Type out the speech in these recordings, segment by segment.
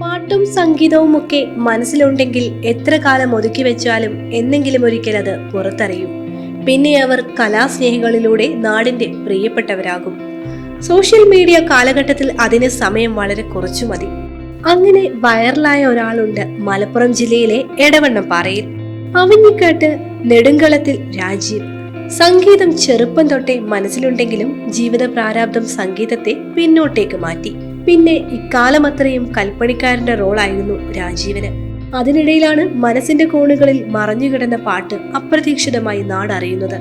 പാട്ടും സംഗീതവും ഒക്കെ മനസ്സിലുണ്ടെങ്കിൽ എത്ര കാലം ഒതുക്കി വെച്ചാലും എന്നെങ്കിലും ഒരിക്കൽ അത് പുറത്തറിയും. പിന്നെ അവർ കലാസ്നേഹികളിലൂടെ നാടിന്റെ പ്രിയപ്പെട്ടവരാകും. സോഷ്യൽ മീഡിയ കാലഘട്ടത്തിൽ അതിന് സമയം വളരെ കുറച്ചു മതി. അങ്ങനെ വൈറലായ ഒരാളുണ്ട് മലപ്പുറം ജില്ലയിലെ എടവണ്ണപ്പാറയിൽ. അവഞ്ഞിക്കാട്ട് നെടുങ്കളത്തിൽ രാജീവ് സംഗീതം ചെറുപ്പം തൊട്ടേ മനസ്സിലുണ്ടെങ്കിലും ജീവിത പ്രാരാബ്ദം സംഗീതത്തെ പിന്നോട്ടേക്ക് മാറ്റി. പിന്നെ ഇക്കാലം അത്രയും കൽപ്പണിക്കാരന്റെ റോളായിരുന്നു രാജീവന്. അതിനിടയിലാണ് മനസ്സിന്റെ കോണുകളിൽ മറഞ്ഞുകിടന്ന പാട്ട് അപ്രതീക്ഷിതമായി നാടറിയുന്നത്.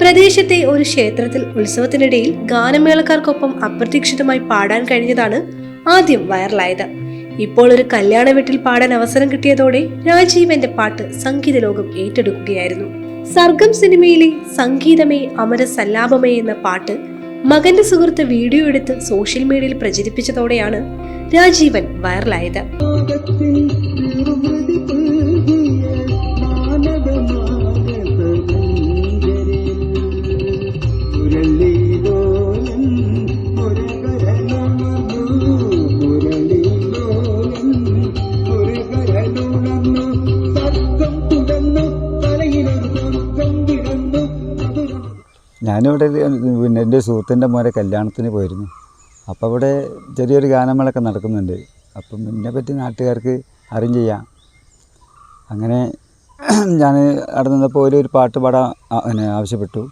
പ്രദേശത്തെ ഒരു ക്ഷേത്രത്തിൽ ഉത്സവത്തിനിടയിൽ ഗാനമേളക്കാർക്കൊപ്പം അപ്രതീക്ഷിതമായി പാടാൻ കഴിഞ്ഞതാണ് ആദ്യം വൈറലായത്. ഇപ്പോൾ ഒരു കല്യാണ വീട്ടിൽ പാടാൻ അവസരം കിട്ടിയതോടെ രാജീവന്റെ പാട്ട് സംഗീത ലോകം ഏറ്റെടുക്കുകയായിരുന്നു. സർഗം സിനിമയിലെ സംഗീതമേ അമര സല്ലാപമേ എന്ന പാട്ട് മകന്റെ സുഹൃത്ത് വീഡിയോ എടുത്ത് സോഷ്യൽ മീഡിയയിൽ പ്രചരിപ്പിച്ചതോടെയാണ് രാജീവൻ വൈറലായത്. ഞാനിവിടെ പിന്നെ എന്റെ സുഹൃത്തിന്റെ മോനെ കല്യാണത്തിന് പോയിരുന്നു. അപ്പോൾ അവിടെ ചെറിയൊരു ഗാനമേളൊക്കെ നടക്കുന്നുണ്ട്. അപ്പം എന്നെ പറ്റി നാട്ടുകാർക്ക് അറിയും ചെയ്യാം. അങ്ങനെ ഞാൻ അവിടെ നിന്നപ്പോൾ ഒരു ഒരു പാട്ട് പാടാൻ പിന്നെ ആവശ്യപ്പെട്ടു.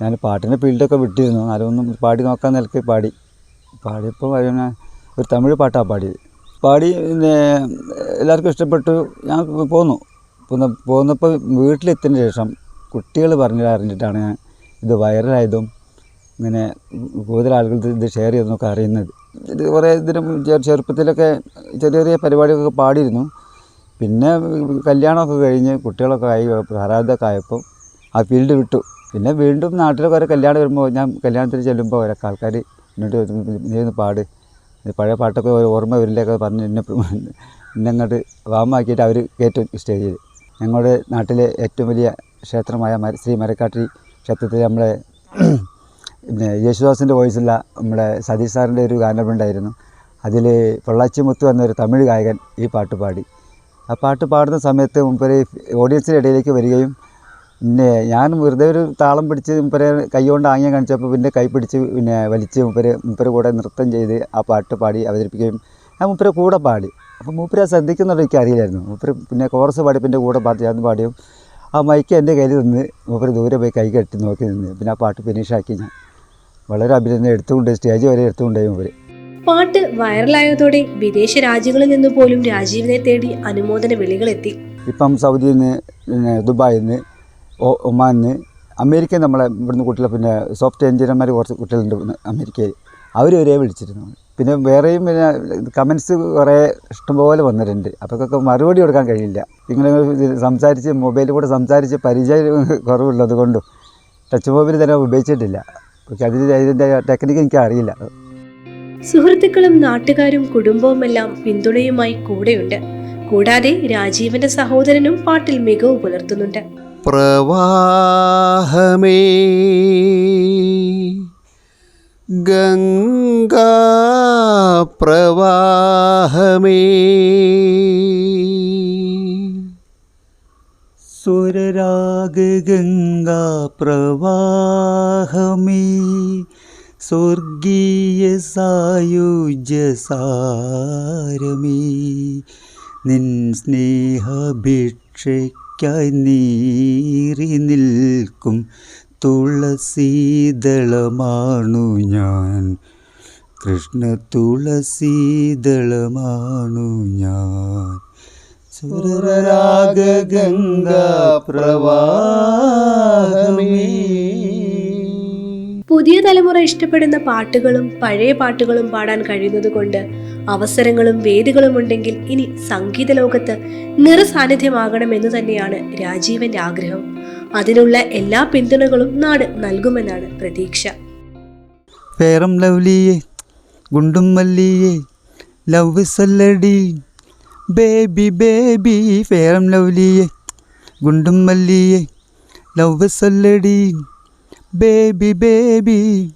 ഞാൻ പാട്ടിന്റെ ഫീൽഡൊക്കെ വിട്ടിരുന്നു. അതൊന്നും പാടി നോക്കാൻ നിലയ്ക്ക് പാടി. പാടിയപ്പോൾ ഒരു തമിഴ് പാട്ടാണ് പാടിയത്. പാടി എല്ലാവർക്കും ഇഷ്ടപ്പെട്ടു. ഞാൻ പിന്നെ. പോന്നപ്പോൾ വീട്ടിലെത്തിയതിന് ശേഷം കുട്ടികൾ പറഞ്ഞു അറിഞ്ഞിട്ടാണ് ഞാൻ ഇത് വൈറലായതും ഇങ്ങനെ കൂടുതൽ ആളുകൾ ഇത് ഷെയർ ചെയ്തെന്നൊക്കെ അറിയുന്നത്. ഇത് കുറേ ഇതിനും ചെറുപ്പത്തിലൊക്കെ ചെറിയ ചെറിയ പരിപാടികളൊക്കെ പാടിയിരുന്നു. പിന്നെ കല്യാണമൊക്കെ കഴിഞ്ഞ് കുട്ടികളൊക്കെ ആയി ആരാധക ആയപ്പോൾ ആ ഫീൽഡ് വിട്ടു. പിന്നെ വീണ്ടും നാട്ടിലൊക്കെ ഓരോ കല്യാണം വരുമ്പോൾ ഞാൻ കല്യാണത്തിന് ചെല്ലുമ്പോൾ ഓരോ ആൾക്കാർ എന്നിട്ട് നീ ഒന്ന് പാട്. പഴയ പാട്ടൊക്കെ ഓർമ്മ വരില്ലൊക്കെ പറഞ്ഞ് എന്നെ എന്നെ അങ്ങോട്ട് വാമാക്കിയിട്ട് അവർ കയറ്റും സ്റ്റേജിൽ. ഞങ്ങളുടെ നാട്ടിലെ ഏറ്റവും വലിയ ക്ഷേത്രമായ ശ്രീ മരക്കാട്ടി ക്ഷേത്രത്തിൽ നമ്മളെ പിന്നെ യേശുദാസിന്റെ വോയിസുള്ള നമ്മുടെ സതീഷ് സാറിന്റെ ഒരു ഗാനമുണ്ടായിരുന്നു അതിൽ പൊള്ളാച്ചി മുത്തു എന്നൊരു തമിഴ് ഗായകൻ ഈ പാട്ട് പാടി. ആ പാട്ട് പാടുന്ന സമയത്ത് മുമ്പര് ഓഡിയൻസിന്റെ ഇടയിലേക്ക് വരികയും പിന്നെ ഞാൻ വെറുതെ ഒരു താളം പിടിച്ച് മുപ്പരെ കൈകൊണ്ട് ആംഗ്യം കാണിച്ചപ്പോൾ പിന്നെ കൈ പിടിച്ച് പിന്നെ വലിച്ച് മുപ്പര് മുപ്പര് കൂടെ നൃത്തം ചെയ്ത് ആ പാട്ട് പാടി അവതരിപ്പിക്കുകയും ഞാൻ മുപ്പരെ കൂടെ പാടി. അപ്പോൾ മൂപ്പര ശ്രദ്ധിക്കുന്നുണ്ടോ എനിക്ക് അറിയില്ലായിരുന്നു മൂപ്പര് പിന്നെ കോറസ് പാടി പിന്നെ കൂടെ പാട്ട് ചേർന്ന് പാടിയും ആ മൈക്ക് എന്റെ കയ്യിൽ നിന്ന് മൂപ്പര് ദൂരെ പോയി കൈ കെട്ടി നോക്കി നിന്ന്. പിന്നെ ആ പാട്ട് ഫിനിഷാക്കി ഞാൻ വളരെ അഭിനന്ദനം. എടുത്തുകൊണ്ട് സ്റ്റേജ് വരെ എടുത്തുകൊണ്ടായി മൂപ്പര്. പാട്ട് വൈറലായതോടെ വിദേശ രാജ്യങ്ങളിൽ നിന്ന് പോലും രാജീവിനെ തേടി അനുമോദന വിളികളെത്തി ഇപ്പം സൗദിയിൽ നിന്ന് പിന്നെ ദുബായിൽ നിന്ന് ഒ- ഒമാനിൽ നിന്ന് അമേരിക്ക നമ്മളെ ഇവിടുന്ന് കുട്ടികളെ പിന്നെ സോഫ്റ്റ് എഞ്ചിനീയർമാർ കുറച്ച് കുട്ടികളുണ്ട് അമേരിക്കയിൽ. അവരെ വരെ വിളിച്ചിരുന്നു. പിന്നെ വേറെയും പിന്നെ കമൻസ് കുറേ ഇഷ്ടംപോലെ വന്നിട്ടുണ്ട്. അപ്പോഴൊക്കെ മറുപടി കൊടുക്കാൻ കഴിയില്ല. നിങ്ങൾ സംസാരിച്ച് മൊബൈലിൽ കൂടെ സംസാരിച്ച് പരിചയം കുറവുള്ളത് കൊണ്ടും ടച്ച് മൊബൈൽ തന്നെ ഉപയോഗിച്ചിട്ടില്ല. പക്ഷെ അതിന് അതിന്റെ ടെക്നിക്ക് എനിക്ക് അറിയില്ല. സുഹൃത്തുക്കളും നാട്ടുകാരും കുടുംബവുമെല്ലാം പിന്തുണയുമായി കൂടെയുണ്ട്. കൂടാതെ രാജീവന്റെ സഹോദരനും പാട്ടിൽ മികവ് പുലർത്തുന്നുണ്ട്. പ്രവാഹമേ. ഗംഗാ സ്വരരാഗ ഗംഗാപ്രവാഹമേ. പ്രവാഹമേ സ്വർഗീയ സായുജ്യ സാരമേ. നിൻ സ്നേഹഭിക്ഷയ്ക്കായി നീറി നിൽക്കും തുളസീദളമാണു ഞാൻ. കൃഷ്ണ തുളസീദളമാണു ഞാൻ. സുരരാഗ ഗംഗ പ്രവാഹമേ. പുതിയ തലമുറ ഇഷ്ടപ്പെടുന്ന പാട്ടുകളും പഴയ പാട്ടുകളും പാടാൻ കഴിയുന്നത് കൊണ്ട് അവസരങ്ങളും വേദികളും ഉണ്ടെങ്കിൽ ഇനി സംഗീത ലോകത്ത് നിറസാന്നിധ്യമാകണമെന്ന് തന്നെയാണ് രാജീവന്റെ ആഗ്രഹം. അതിനുള്ള എല്ലാ പിന്തുണകളും നാട് നൽകുമെന്നാണ് പ്രതീക്ഷ. പേരം ലവ്ലിയെ ഗുണ്ടും മല്ലിയെ ലവ് സല്ലടി ബേബി ബേബി. പേരം ലവ്ലിയെ ഗുണ്ടും മല്ലിയെ ലവ് സല്ലടി ബേബി ബേബി.